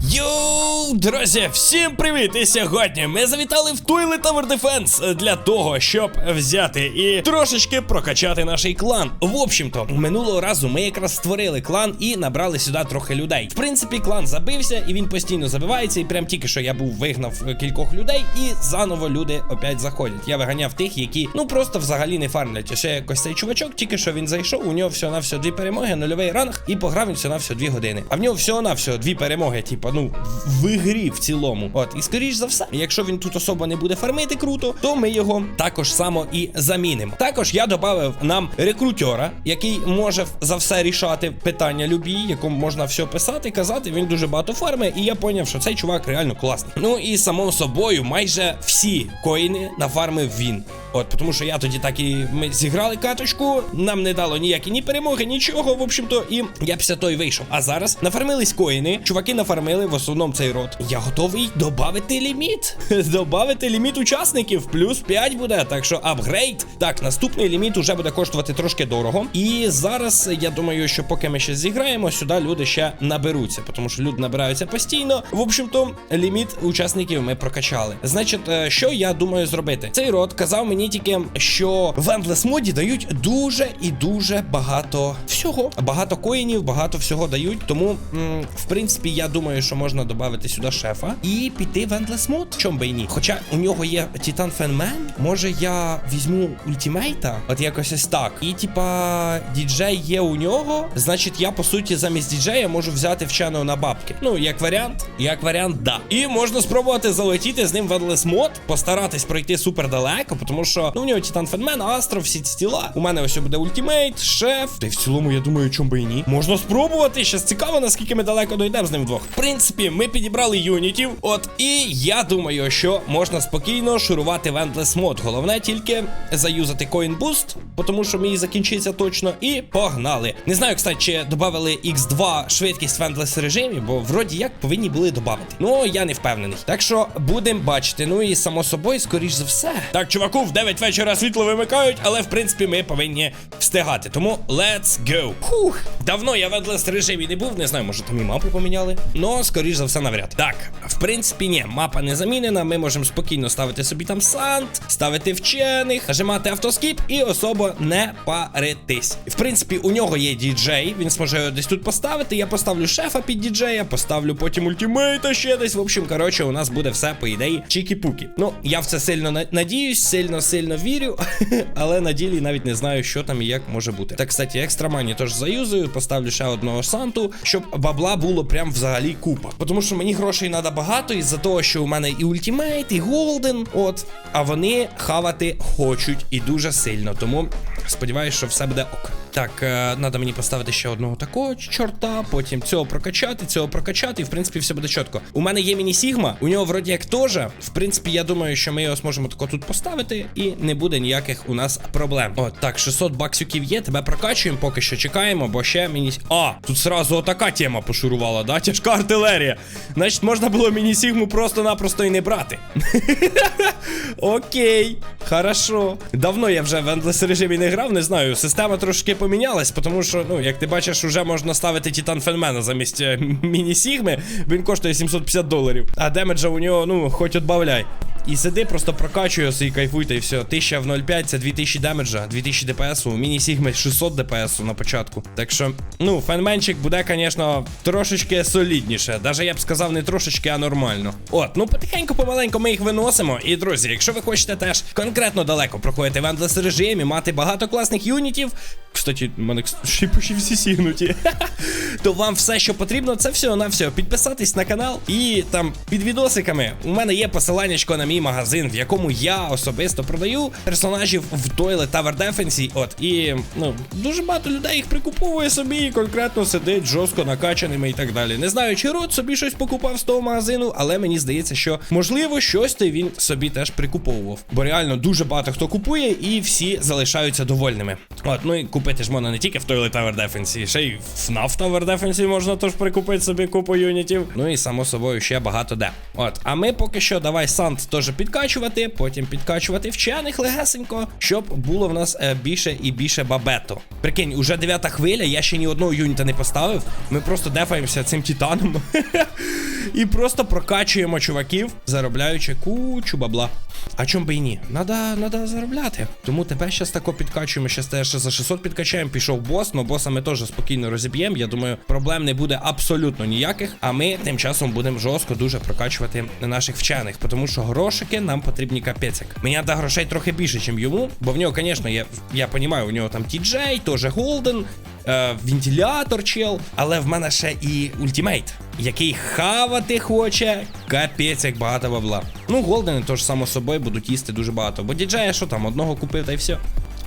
Yo! Йоу, друзі, всім привіт! І сьогодні ми завітали в Toilet Tower Defense для того, щоб взяти і трошечки прокачати наш клан. В общем-то, минулого разу ми якраз створили клан і набрали сюди трохи людей. В принципі, клан забився і він постійно забивається. І прям тільки що я був вигнав кількох людей, і заново люди опять заходять. Я виганяв тих, які ну просто взагалі не фармлять. Ще якось цей чувачок, тільки що він зайшов, у нього всього на всього дві перемоги, нульовий ранг, і пограв він всього на всього дві години. А в нього всього на всього дві перемоги, типа, ну, в- в ігрі в цілому. От, і скоріш за все, якщо він тут особо не буде фармити круто, то ми його також само і замінимо. Також я додав нам рекрутера, який може за все рішати питання любі, якому можна все писати, казати. Він дуже багато фарми, і я поняв, що цей чувак реально класний. Ну і само собою, майже всі коїни нафармив він. От, тому що я тоді так і ми зіграли каточку, нам не дало ніякі ні перемоги, нічого, в общем-то, і я після того й вийшов. А зараз нафармились коїни, чуваки нафармили в основному цей рот. Я готовий додати ліміт. Добавити ліміт учасників, плюс 5 буде. Так що апгрейд. Так, наступний ліміт уже буде коштувати трошки дорого. І зараз я думаю, що поки ми ще зіграємо, сюди люди ще наберуться, тому що люди набираються постійно. В общем-то, ліміт учасників ми прокачали. Значить, е, що я думаю зробити? Цей рот казав мені тільки, що в Endless моді дають дуже і дуже багато всього. Багато коїнів, багато всього дають. Тому, в принципі, я думаю, що можна додати сюди шефа і піти в Endless мод. Чом би і ні? Хоча у нього є Титан Фенмен. Може я візьму ультимейта? От якось ось так. І типа діджей є у нього. Значить, я по суті замість діджея можу взяти вченого на бабки. Ну, як варіант, як варіант, да. І можна спробувати залетіти з ним в Endless мод, постаратись пройти супер далеко, тому що ну в нього Титан Фенмен, Астро, всі ці тіла. У мене ось буде ультимейт, шеф. Та й в цілому, я думаю, чом би і ні. Можна спробувати. Щас цікаво, наскільки ми далеко дійдемо з ним вдвох. В принципі, ми підібрали юнітів. От, і я думаю, що можна спокійно шурувати в Endless мод. Головне тільки заюзати Boost, тому що мій закінчиться точно. І погнали. Не знаю, кстати, чи додали X2 швидкість в Endless режимі, бо вроді як повинні були додати. Ну, я не впевнений. Так що будемо бачити. Ну і само собою, скоріш за все. Так, чуваку, в 9 вечора світло вимикають, але в принципі ми повинні встигати. Тому let's go. Фух. Давно я в Endless режимі не був, не знаю, може там і мапу поміняли. Ну, скоріш за все, навряд. Так, в принципі, ні, мапа не замінена. Ми можемо спокійно ставити собі там сант, ставити вчених, нажимати автоскіп і особо не паритись. В принципі, у нього є діджей, він зможе його десь тут поставити. Я поставлю шефа під діджея, поставлю потім ультимейта ще десь. В общем, коротше, у нас буде все по ідеї чікі-пукі. Ну, я в це сильно надіюсь, сильно сильно вірю, але на ділі навіть не знаю, що там і як може бути. Так, кстати, екстрамані теж заюзую, поставлю ще одного санту, щоб бабла було прям взагалі купа. Тому що мені грошей треба багато, із-за того, що у мене і ультимейт, і голден. От, а вони хавати хочуть і дуже сильно. Тому сподіваюся, що все буде ок. Так, треба мені поставити ще одного такого чорта, потім цього прокачати, цього прокачати, і в принципі все буде чітко. У мене є міні-сігма, у нього вроді як теж. В принципі, я думаю, що ми його зможемо тако тут поставити, і не буде ніяких у нас проблем. От, так, 600 баксюків є, тебе прокачуємо, поки що чекаємо, бо ще міні. А, тут сразу отака тема пошурувала, да? Тяжка артилерія. Значить, можна було міні-сігму просто-напросто і не брати. Окей, хорошо. Давно я вже в Endless режимі не грав, не знаю. Система трошки помінялась, тому що, ну, як ти бачиш, вже можна ставити Титан Фенмена замість е, міні-сігми. Він коштує 750 доларів. А демеджа у нього, ну, хоч отбавляй. І сиди, просто прокачуй його і кайфуйте, і все. 1000 в 0,5 це 2000 демеджа, 2000 ДПС, у міні-сігми 600 ДПС на початку. Так що, ну, фенменчик буде, звісно, трошечки солідніше. Даже я б сказав, не трошечки, а нормально. От, ну потихеньку, помаленьку ми їх виносимо. І, друзі, якщо ви хочете теж конкретно далеко проходити в Endless режимі, мати багато класних юнітів. Кстати, в мене ще всі сігнуті. То вам все, що потрібно, це все на все. Підписатись на канал і там під відосиками у мене є посиланнячко на мій магазин, в якому я особисто продаю персонажів в Toilet Tower Defense. От і ну дуже багато людей їх прикуповує собі і конкретно сидить жорстко накачаними і так далі. Не знаю, чи рот собі щось покупав з того магазину, але мені здається, що можливо щось то він собі теж прикуповував. Бо реально дуже багато хто купує, і всі залишаються довольними. От, ну і купити ж можна не тільки в Toilet Tower Defense, ще й в FNAF Tower Defense можна теж прикупити собі купу юнітів. Ну і само собою ще багато де. От, а ми поки що давай Сант теж підкачувати, потім підкачувати вчених легесенько, щоб було в нас е, більше і більше бабето. Прикинь, уже дев'ята хвиля, я ще ні одного юніта не поставив. Ми просто дефаємося цим титаном. І просто прокачуємо чуваків, заробляючи кучу бабла. А чом би і ні? Надо, надо заробляти. Тому тебе щас тако підкачуємо. Ще за 600 підкачаємо. Пішов бос, но боса ми теж спокійно розіб'ємо. Я думаю, проблем не буде абсолютно ніяких. А ми тим часом будемо жорстко дуже прокачувати наших вчених, тому що грошики нам потрібні капецик. Мені треба грошей трохи більше, ніж йому. Бо в нього, звісно, я, я розумію, у нього там TJ, теж Голден, е, вентилятор чел, але в мене ще і ультимейт, який хавати хоче. Капець, як багато бабла. Ну, голдени теж само собою будуть їсти дуже багато. Бо діджея що там, одного купив та й все.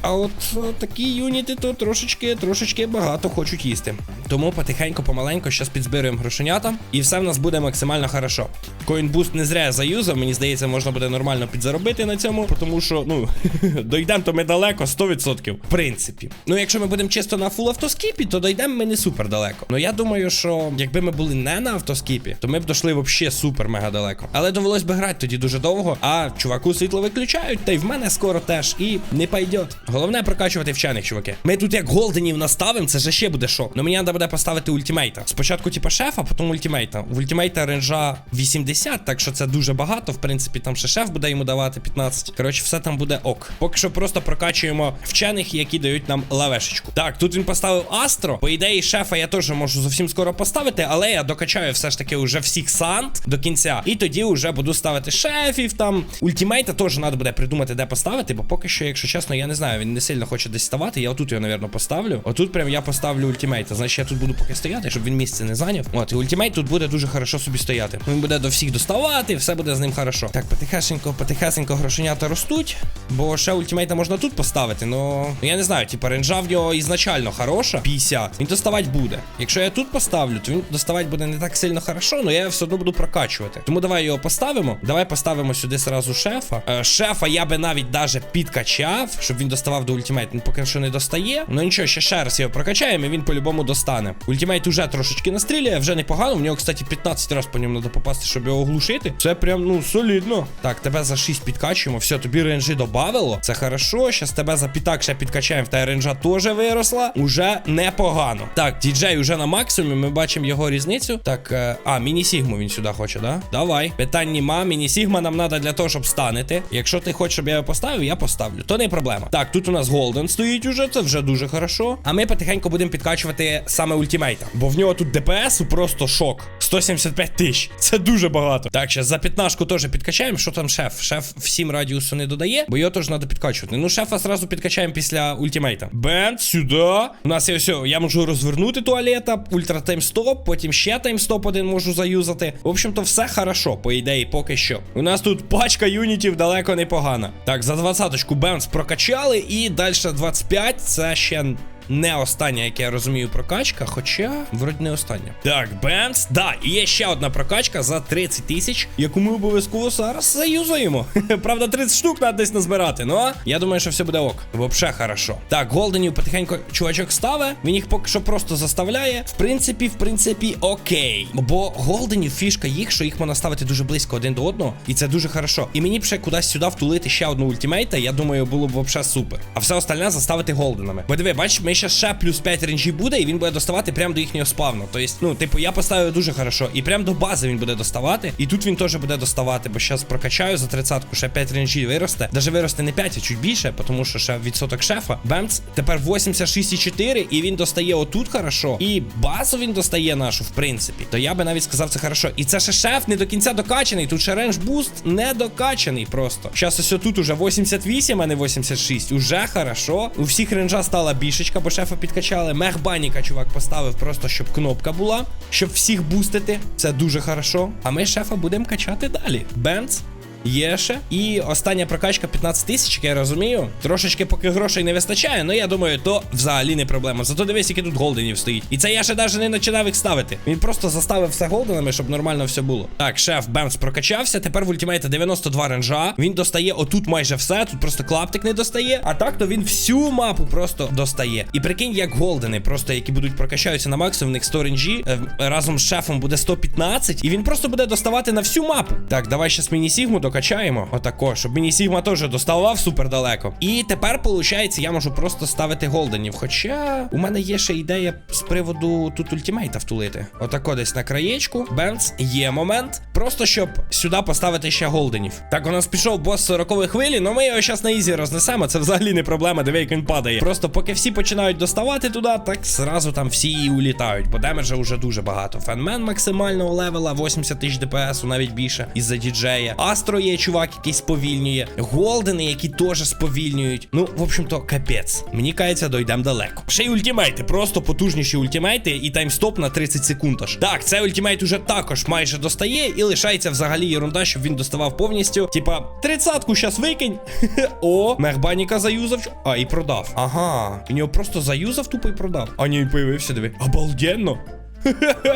А от такі юніти то трошечки, трошечки багато хочуть їсти. Тому потихеньку, помаленьку, зараз підзбируємо грошенята, і все в нас буде максимально хорошо. Коінбуст не зря заюзав, мені здається, можна буде нормально підзаробити на цьому, тому що, ну, дойдемо то ми далеко, 100%. В принципі. Ну, якщо ми будемо чисто на фул автоскіпі, то дойдемо ми не супер далеко. Ну я думаю, що якби ми були не на автоскіпі, то ми б дійшли взагалі супер мега далеко. Але довелось би грати тоді дуже довго, а чуваку світло виключають, та й в мене скоро теж. І не пойдет. Головне прокачувати вчених, чуваки. Ми тут як голденів наставимо, це же ще буде шок. Ну мені треба буде поставити ультимейта. Спочатку, типа, шефа, потім ультимейта. В ультимейта ренжа 80, так що це дуже багато. В принципі, там ще шеф буде йому давати 15. Коротше, все там буде ок. Поки що просто прокачуємо вчених, які дають нам лавешечку. Так, тут він поставив Астро. По ідеї, шефа я теж можу зовсім скоро поставити, але я докачаю все ж таки уже всіх сант до кінця. І тоді вже буду ставити шефів там. Ультимейта теж треба буде придумати, де поставити, бо поки що, якщо чесно, я не знаю, він не сильно хоче десь ставати. Я отут його, напевно, поставлю. Отут прям я поставлю ультимейта. Значить, я тут буду поки стояти, щоб він місце не зайняв. От, і ультимейт тут буде дуже хорошо собі стояти. Він буде до всіх доставати, все буде з ним хорошо. Так, потихесенько, потихесенько грошенята ростуть, бо ще ультимейта можна тут поставити. Ну, я не знаю, типа ренжа в нього ізначально хороша, 50. Він доставати буде. Якщо я тут поставлю, то він доставати буде не так сильно хорошо, але я все одно буду прокачувати. Тому давай його поставимо. Давай поставимо сюди сразу шефа. Е, шефа я би навіть даже підкачав, щоб він доставав до ультимейт. Він поки що не достає. Ну нічого, ще ще раз його прокачаємо, і він по-любому достане. Ультимейт уже трошечки настріляє, вже непогано. В нього, кстати, 15 разів по ньому треба попасти, щоб його оглушити. Це прям, ну, солідно. Так, тебе за 6 підкачуємо. Все, тобі ренжі добавило. Це хорошо. Щас тебе за п'ятак ще підкачаємо. Тебе ренжа теж виросла. Уже непогано. Так, діджей уже на максимумі. Ми бачимо його різницю. Так, е, а, міні-сігму він сюди хоче, да? Давай. Питань нема. Міні-сігма нам треба для того, щоб станити. Якщо ти хочеш, щоб я його поставив, я поставлю. То не проблема. Так, тут у нас Голден стоїть уже. Це вже дуже хорошо. А ми потихеньку будемо підкачувати саме ультимейта. Бо в нього тут ДПС просто шок. 175 тисяч. Це дуже багато. Так, зараз за п'ятнашку теж підкачаємо. Що там шеф? Шеф всім радіусу не додає, бо його теж треба підкачувати. Ну, шефа зразу підкачаємо після ультимейта. Бенд, сюди. У нас є все. Я можу розвернути туалета, ультра таймстоп, потім ще таймстоп один можу заюзати. В общем-то, все хорошо, по ідеї, поки що. У нас тут пачка юнітів далеко непогана. Так, за двадцяточку Бенц прокачали, і далі 25. Це ще не остання, як я розумію, прокачка, хоча вроді не остання. Так, Бенц, да, і є ще одна прокачка за 30 тисяч, яку ми обов'язково зараз заюзаємо. Правда, 30 штук треба десь назбирати. Ну я думаю, що все буде ок. Вообще хорошо. Так, голденів потихеньку чувачок ставить. Він їх поки що просто заставляє. В принципі, в принципі, окей. Бо голденів фішка їх, що їх можна ставити дуже близько один до одного, і це дуже хорошо. І мені б ще кудись сюди втулити ще одну ультимейта, я думаю, було б вообще супер. А все остальне заставити голденами. Бо диви, бачиш, ми ще ще плюс 5 ренджі буде, і він буде доставати прямо до їхнього спавну. Тобто, ну, типу, я поставив дуже хорошо. І прямо до бази він буде доставати. І тут він теж буде доставати, бо зараз прокачаю за 30-ку, ще 5 ренджі виросте. Даже виросте не 5, а чуть більше, тому що ще відсоток шефа. Бемц, тепер 86,4, і він достає отут хорошо. І базу він достає нашу, в принципі. То я би навіть сказав, це хорошо. І це ще шеф не до кінця докачаний. Тут ще рендж буст не докачаний просто. Зараз ось тут уже 88, а не 86. Уже хорошо. У всіх ренджа стала бішечка, бо шефа підкачали. Мехбаніка, чувак, поставив просто, щоб кнопка була, щоб всіх бустити. Це дуже хорошо. А ми шефа будемо качати далі. Бенц. Є ще. І остання прокачка 15 тисяч, я розумію. Трошечки поки грошей не вистачає, але я думаю, то взагалі не проблема. Зато дивись, який тут голденів стоїть. І це я ще навіть не починав їх ставити. Він просто заставив все голденами, щоб нормально все було. Так, шеф Бемс прокачався. Тепер в ультимейта 92 ренжа. Він достає отут майже все. Тут просто клаптик не достає. А так то він всю мапу просто достає. І прикинь, як голдени, просто які будуть прокачаються на максимум, в них 100 ренжі. е, разом з шефом буде 115. І він просто буде доставати на всю мапу. Так, давай ще міні Сігму докачаємо. Отако, щоб мені Сігма теж доставав супер далеко. І тепер, виходить, я можу просто ставити голденів. Хоча у мене є ще ідея з приводу тут ультімейта втулити. Отако десь на краєчку. Бенц, є момент. Просто щоб сюди поставити ще голденів. Так, у нас пішов бос 40 хвилі, але ми його зараз на ізі рознесемо. Це взагалі не проблема, диви, як він падає. Просто поки всі починають доставати туди, так зразу там всі і улітають, бо демеджа вже дуже багато. Фенмен максимального левела, 80 тисяч ДПС, навіть більше, із-за діджея. Астро є чувак, який сповільнює. Голдени, які теж сповільнюють. Ну, в общем-то, капець. Мені кається, дойдемо далеко. Ще й ультимейти, просто потужніші ультимейти і таймстоп на 30 секунд аж. Так, цей ультимейт уже також майже достає і лишається взагалі єрунда, щоб він доставав повністю. Типа, тридцятку щас викинь. О, мехбаніка заюзав. А, і продав. Ага. Він його просто заюзав, тупо і продав. А ні, появився, диви. Обалденно.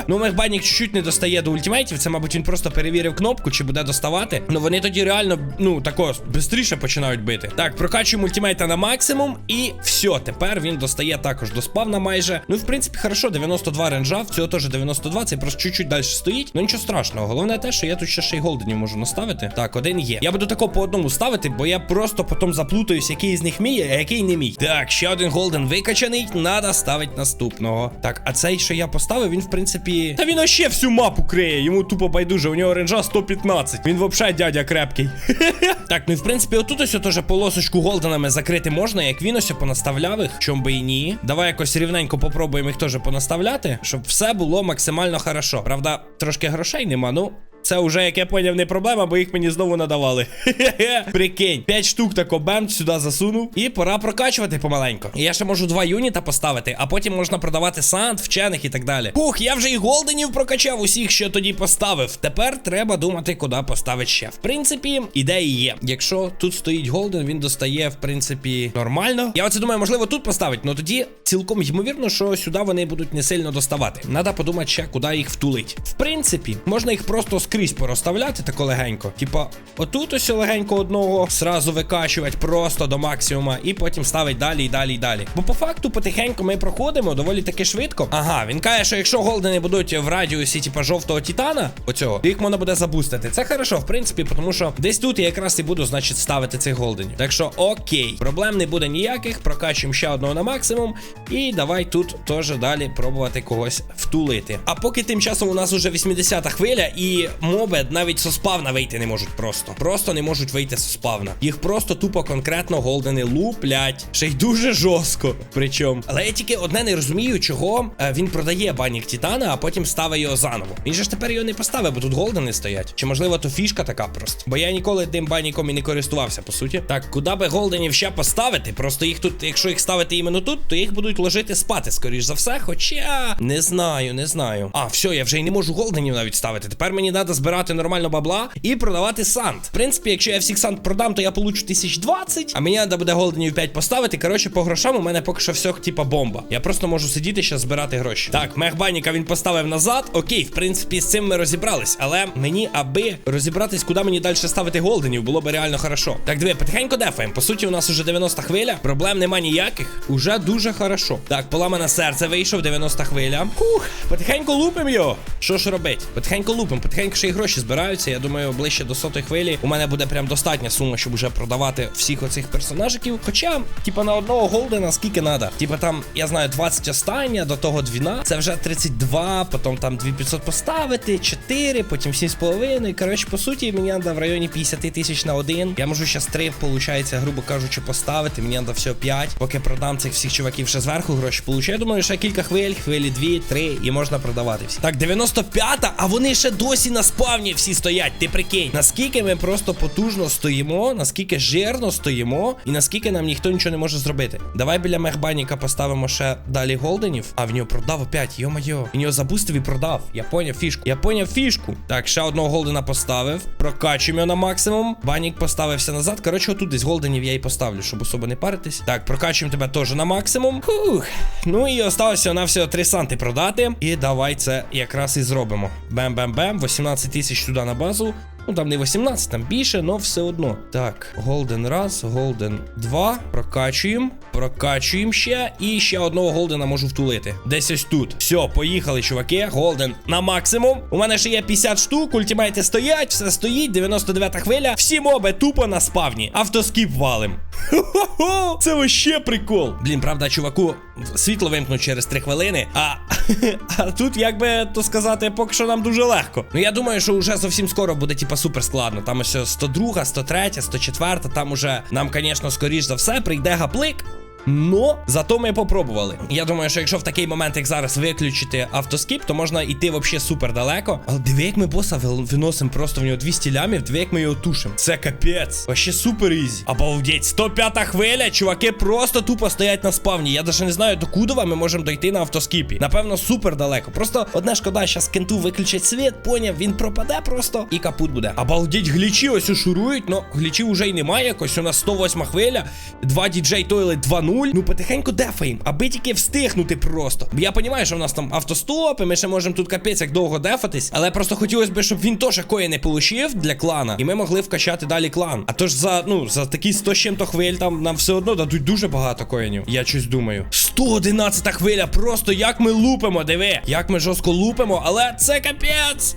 Ну, Мехбанік чуть-чуть не достає до ультимейтів. Це, мабуть, він просто перевірив кнопку, чи буде доставати. Ну вони тоді реально, ну, тако, швидше починають бити. Так, прокачуємо ультимейта на максимум, і все, тепер він достає також до спавна майже. Ну, в принципі, хорошо, 92 ренджа, в цього теж 92, цей просто чуть-чуть далі стоїть. Ну нічого страшного. Головне те, що я тут ще ще й голденів можу наставити. Так, один є. Я буду тако по одному ставити, бо я просто потім заплутаюсь, який з них мій, а який не мій. Так, ще один голден викачаний. Надо ставити наступного. Так, а цей, що я поставив, він в принципі. Та він ще всю мапу криє. Йому тупо байдуже. У нього ренжа 115. Він взагалі дядя крепкий. так, ну і в принципі, отут ось теж полосочку голденами закрити можна, як він ось понаставляв їх. Чом би і ні. Давай якось рівненько попробуємо їх теж понаставляти, щоб все було максимально хорошо. Правда, трошки грошей нема, ну. Це вже, як я поняв, не проблема, бо їх мені знову надавали. Прикинь, 5 штук тако бем сюди засунув. І пора прокачувати помаленько. І я ще можу два юніта поставити, а потім можна продавати санд, вчених і так далі. Ух, я вже і голденів прокачав усіх, що тоді поставив. Тепер треба думати, куди поставити ще. В принципі, ідеї є. Якщо тут стоїть голден, він достає, в принципі, нормально. Я оце думаю, можливо, тут поставити, але тоді цілком ймовірно, що сюди вони будуть не сильно доставати. Надо подумати ще, куди їх втулить. В принципі, можна їх просто скрізь порозставляти тако легенько. Типа, отут ось легенько одного сразу викачувати просто до максимума, і потім ставить далі і далі і далі. Бо по факту потихеньку ми проходимо доволі таки швидко. Ага, він каже, що якщо голдени будуть в радіусі, типа жовтого титана, оцього, то їх можна буде забустити. Це хорошо, в принципі, тому що десь тут я якраз і буду, значить, ставити цих голденів. Так що окей, проблем не буде ніяких. Прокачуємо ще одного на максимум. І давай тут теж далі пробувати когось втулити. А поки тим часом у нас уже 80-та хвиля, і моби навіть со спавна вийти не можуть просто. Просто не можуть вийти со спавна. Їх просто тупо конкретно голдени луплять. Ще й дуже жорстко. Причому. Але я тільки одне не розумію, чого е, він продає банік Титана, а потім ставить його заново. Він же ж тепер його не поставив, бо тут голдени стоять. Чи можливо то фішка така просто? Бо я ніколи тим баніком і не користувався, по суті. Так, куди би голденів ще поставити? Просто їх тут, якщо їх ставити іменно тут, то їх будуть ложити спати, скоріш за все. Хоча не знаю, не знаю. А, все, я вже й не можу голденів навіть ставити. Тепер мені треба збирати нормально бабла і продавати санд. В принципі, якщо я всіх санд продам, то я получу 1020, а мені треба буде голденів 5 поставити. Коротше, по грошам у мене поки що все типа бомба. Я просто можу сидіти ще збирати гроші. Так, мехбаніка він поставив назад. Окей, в принципі, з цим ми розібрались. Але мені, аби розібратись, куди мені далі ставити голденів, було би реально хорошо. Так, диви, потихенько дефаємо. По суті, у нас уже 90 хвиля. Проблем нема ніяких. Уже дуже хорошо. Так, поламане серце вийшов, 90 хвиля. Фух, потихеньку лупим його. Що ж робить? Потихеньку лупим, потихеньку ще й гроші збираються. Я думаю, ближче до сотої хвилі у мене буде прям достатня сума, щоб уже продавати всіх оцих персонажиків. Хоча, типа, на одного голдена скільки треба. Типа там, я знаю, 20 остання, до того 12. Це вже 32, потім там 2500 поставити, 4, потім 7,5. Коротше, по суті, мені треба в районі 50 тисяч на один. Я можу зараз 3, виходить, грубо кажучи, поставити. Мені треба все 5. Поки продам цих всіх чуваків ще зверху гроші получу. Я думаю, ще кілька хвиль, хвилі 2, 3, і можна продавати всі. Так, 95-та, а вони ще досі на спавні всі стоять. Ти прикинь, наскільки ми просто потужно стоїмо, наскільки жирно стоїмо, і наскільки нам ніхто нічого не може зробити. Давай біля мехбаніка поставимо ще далі голденів. А в нього продав опять, йо-моє. Він його забустив і продав. Я поняв фішку. Я поняв фішку. Так, ще одного голдена поставив. Прокачуємо його на максимум. Банік поставився назад. Коротше, отут десь голденів я і поставлю, щоб особо не паритись. Так, прокачуємо тебе теж на максимум. Фух. Ну і осталося на все 3 санти продати. І давай це якраз і зробимо. Бем-бем-бем. 18 тисяч туди на базу. Ну там не 18, там більше, але все одно. Так, голден раз, голден два. Прокачуємо, прокачуємо ще. І ще одного голдена можу втулити. Десь ось тут. Все, поїхали, чуваки. Голден на максимум. У мене ще є 50 штук, ультимейти стоять, все стоїть, 99 хвиля. Всі моби тупо на спавні. Автоскіп валим. Хо-хо-хо! Це вообще прикол. Блін, правда, чуваку, світло вимкнуть через 3 хвилини, а, а тут, як би то сказати, поки що нам дуже легко. Ну я думаю, що вже зовсім скоро буде, типа, супер складно. Там ось 102, 103, 104, там уже нам, звісно, скоріш за все, прийде гаплик. Но зато ми попробували. Я думаю, що якщо в такий момент, як зараз, виключити автоскіп, то можна йти взагалі супер далеко. Але диви, як ми боса виносимо просто в нього 200 лямів, диви, як ми його тушимо. Це капець. Вообще супер ізі. Обалдеть, 105 хвиля, чуваки просто тупо стоять на спавні. Я навіть не знаю, до кудова ми можемо дойти на автоскіпі. Напевно, супер далеко. Просто одне шкода, зараз кенту виключать світ, поняв, він пропаде просто і капут буде. Обалдеть, глічі ось ушурують, но глічів уже й немає якось. У нас 108 хвиля, два діджей тойлет 2-0. Ну потихеньку дефаємо, аби тільки встигнути просто. Бо я розумію, що в нас там автостопи, ми ще можемо тут капець як довго дефатись. Але просто хотілося б, щоб він теж кої не получив для клана, і ми могли вкачати далі клан. А то ж за ну за такі 100 з чим-то хвиль там нам все одно дадуть дуже багато коїнів. Я щось думаю. 111 хвиля, просто як ми лупимо, диви. Як ми жорстко лупимо, але це капець.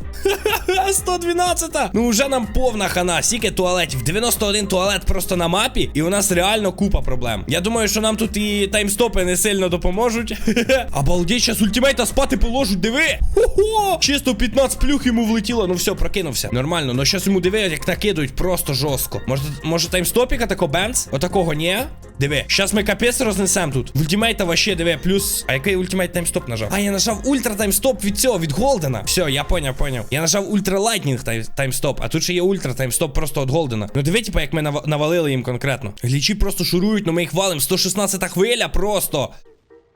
112. Ну вже нам повна хана. Скільки туалетів. 91 туалет просто на мапі, і у нас реально купа проблем. Я думаю, що нам тут і таймстопи не сильно допоможуть. Обалдеть, зараз ультимейта спати положуть, диви. Хо-хо! Чисто 15 плюх йому влетіло. Ну все, прокинувся. Нормально, ну щас йому диви, як накидують просто жорстко. Може, може таймстопіка тако бенц? Отакого ні? Диви, щас ми капець рознесемо тут. Ультимейта вообще диви, плюс. А який ультимейт таймстоп нажав? А, я нажав ультра таймстоп від цього, від Голдена. Все, я поняв, поняв. Я нажав ультра лайтнінг таймстоп, а тут ще є ультра таймстоп просто від Голдена. Ну диви, типа, як ми нав- навалили їм конкретно. Глічі просто шурують, ну ми їх валим. 116 хвиля просто.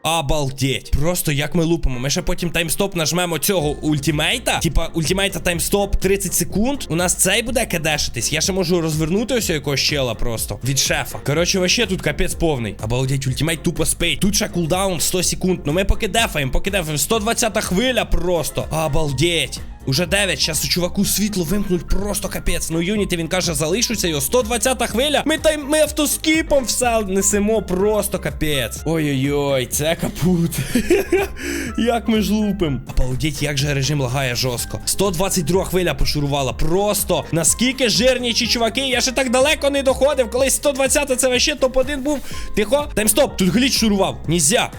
Обалдеть. Просто як ми лупимо. Ми ще потім таймстоп нажмемо цього ультимейта. Типа ультимейта таймстоп 30 секунд. У нас цей буде кадешитись. Я ще можу розвернути ось якогось чела просто. Від шефа. Коротше, вообще тут капець повний. Обалдеть, ультимейт тупо спейт. Тут ще кулдаун 100 секунд. Ну ми поки дефаємо, поки дефаємо. 120 хвиля просто. Обалдеть. Уже 9, зараз у чуваку світло вимкнуть просто капець. Ну, Юніті він каже, залишуться його. 120 хвиля. Ми тайм ми автоскіпом все несемо просто капець. Ой-ой-ой, це капут. як ми ж лупим. Обалдеть, як же режим лагає жорстко. 122 хвиля пошурувала. Просто наскільки жирнічі чуваки. Я ще так далеко не доходив. Колись 120 це вообще топ-1 був. Тихо. Таймстоп, тут гліч шурував. Нізя.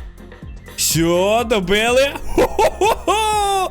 Все, добили. Хо-хо-хо-хо!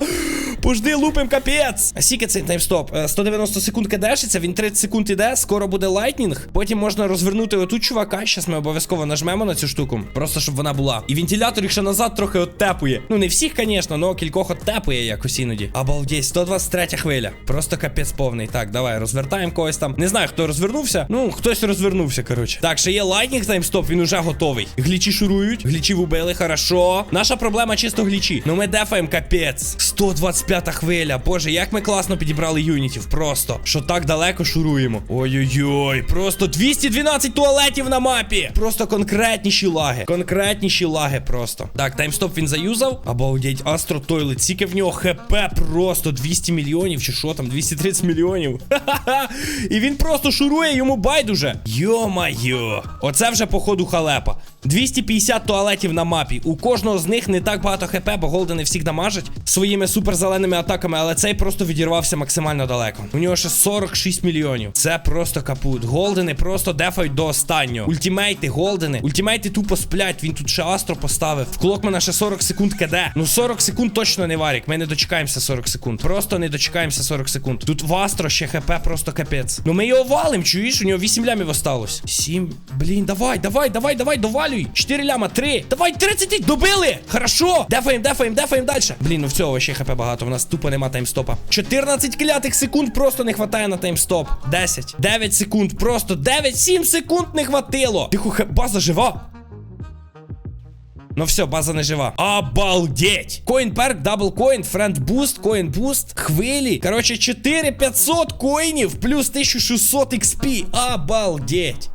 Пожди, лупим капець. А скільки цей таймстоп? Е, 190 секунд кидешиться, він 30 секунд іде, скоро буде лайтнінг. Потім можна розвернути отут чувака. Щас ми обов'язково нажмемо на цю штуку. Просто щоб вона була. І вентилятор їх ще назад трохи оттепує. Ну не всіх, звісно, але кількох оттепує якось іноді. Обалдеть, 123 хвиля. Просто капець повний. Так, давай, розвертаємо когось там. Не знаю, хто розвернувся. Ну, хтось розвернувся, коротше. Так, ще є лайтнінг таймстоп, він уже готовий. Глічі шурують, глічів убили, хорошо. Наша проблема чисто глічі. Ну ми дефаємо капець. 125 хвиля. Боже, як ми класно підібрали юнітів. Просто. Що так далеко шуруємо. Ой-ой-ой. Просто 212 туалетів на мапі. Просто конкретніші лаги. Конкретніші лаги просто. Так, таймстоп він заюзав. Обалдеть, Астро Тойлет. Скільки в нього хп просто 200 мільйонів. Чи що там? 230 мільйонів. Ха-ха-ха. І він просто шурує, йому байдуже. Йо-майо. Оце вже походу халепа. 250 туалетів на мапі. У кожного з них не так багато хп, бо голдени всіх дамажать своїми суперзеленими атаками, але цей просто відірвався максимально далеко. У нього ще 46 мільйонів. Це просто капут. Голдени просто дефають до останнього. Ультімейти, голдени. Ультімейти тупо сплять. Він тут ще астро поставив. В клокмана ще 40 секунд КД. Ну 40 секунд точно не варік. Ми не дочекаємося 40 секунд. Просто не дочекаємося 40 секунд. Тут в астро ще хп просто капець. Ну ми його валим, чуєш? У нього 8 лямів осталось. 7. Блін, давай, давай, давай, давай, довалюй. 4 ляма, 3. Давай, 30, добили. Хорошо. Дефаємо, дефаємо, дефаємо далі. Блін, ну в цього ще хп багато. В нас тупо нема таймстопа. 14 клятих секунд просто не хватає на таймстоп. 10. 9 секунд. Просто 9, 7 секунд не хватило. Тихо, база жива. Ну все, база не жива. Обалдеть! Коін перк, дабл коін, френд буст, коін буст, хвилі. Короче, 4500 коїнів плюс 1600 XP. Обалдеть!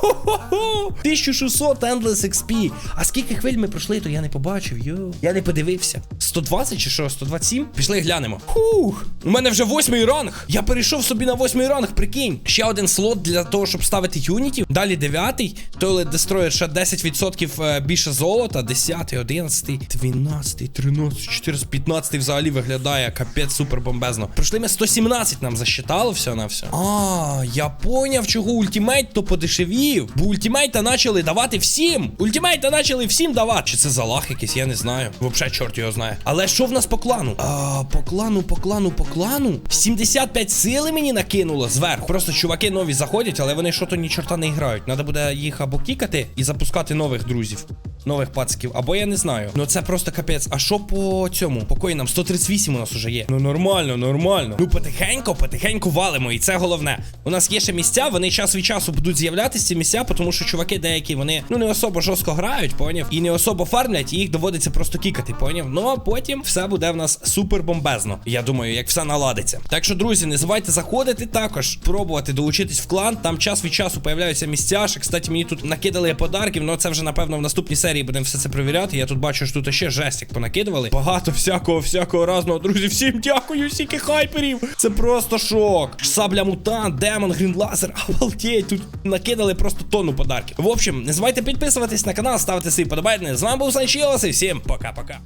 Хо-хо-хо! 1600 Endless XP. А скільки хвиль ми пройшли, то я не побачив. Йо. Я не подивився. 120 чи що? 127? Пішли глянемо. Хух! У мене вже восьмий ранг. Я перейшов собі на восьмий ранг, прикинь. Ще один слот для того, щоб ставити юнітів. Далі дев'ятий. Тойлет Destroyer ще 10% е, більше золота. 10, 11, 12, 13, 14, 15 взагалі виглядає капець супер бомбезно. Пройшли ми 117 нам засчитало все на все. А, я поняв, чого ультимейт то подешевів. Бо ультимейта почали давати всім. Ультимейта почали всім давати. Чи це залах якийсь, я не знаю. Взагалі, чорт його знає. Але що в нас по клану? А, по клану, по клану, по клану. 75 сили мені накинуло зверху. Просто чуваки нові заходять, але вони що то ні чорта не грають. Надо буде їх або кікати і запускати нових друзів. Нових пациків, або я не знаю. Ну це просто капець. А що по цьому? По коїнам 138 у нас уже є. Ну нормально, нормально. Ну потихеньку, потихеньку валимо, і це головне. У нас є ще місця, вони час від часу будуть з'являтися ці місця, тому що чуваки деякі вони ну не особо жорстко грають, поняв? І не особо фармлять, і їх доводиться просто кікати, поняв? Ну а потім все буде в нас супер бомбезно. Я думаю, як все наладиться. Так що, друзі, не забувайте заходити також, пробувати долучитись в клан. Там час від часу появляються місця. Ще, кстати, мені тут накидали подарків, але це вже напевно в наступній серії будемо все це перевіряти. Я тут бачу, що тут ще жесть як понакидували. Багато всякого, всякого разного. Друзі, всім дякую, всіки хайперів. Це просто шок. Сабля мутант, демон, грін лазер. Обалдеть, тут накидали просто тонну подарків. В общем, не забувайте підписуватись на канал, ставити свої подобайки. З вами був Санчілос і всім пока-пока.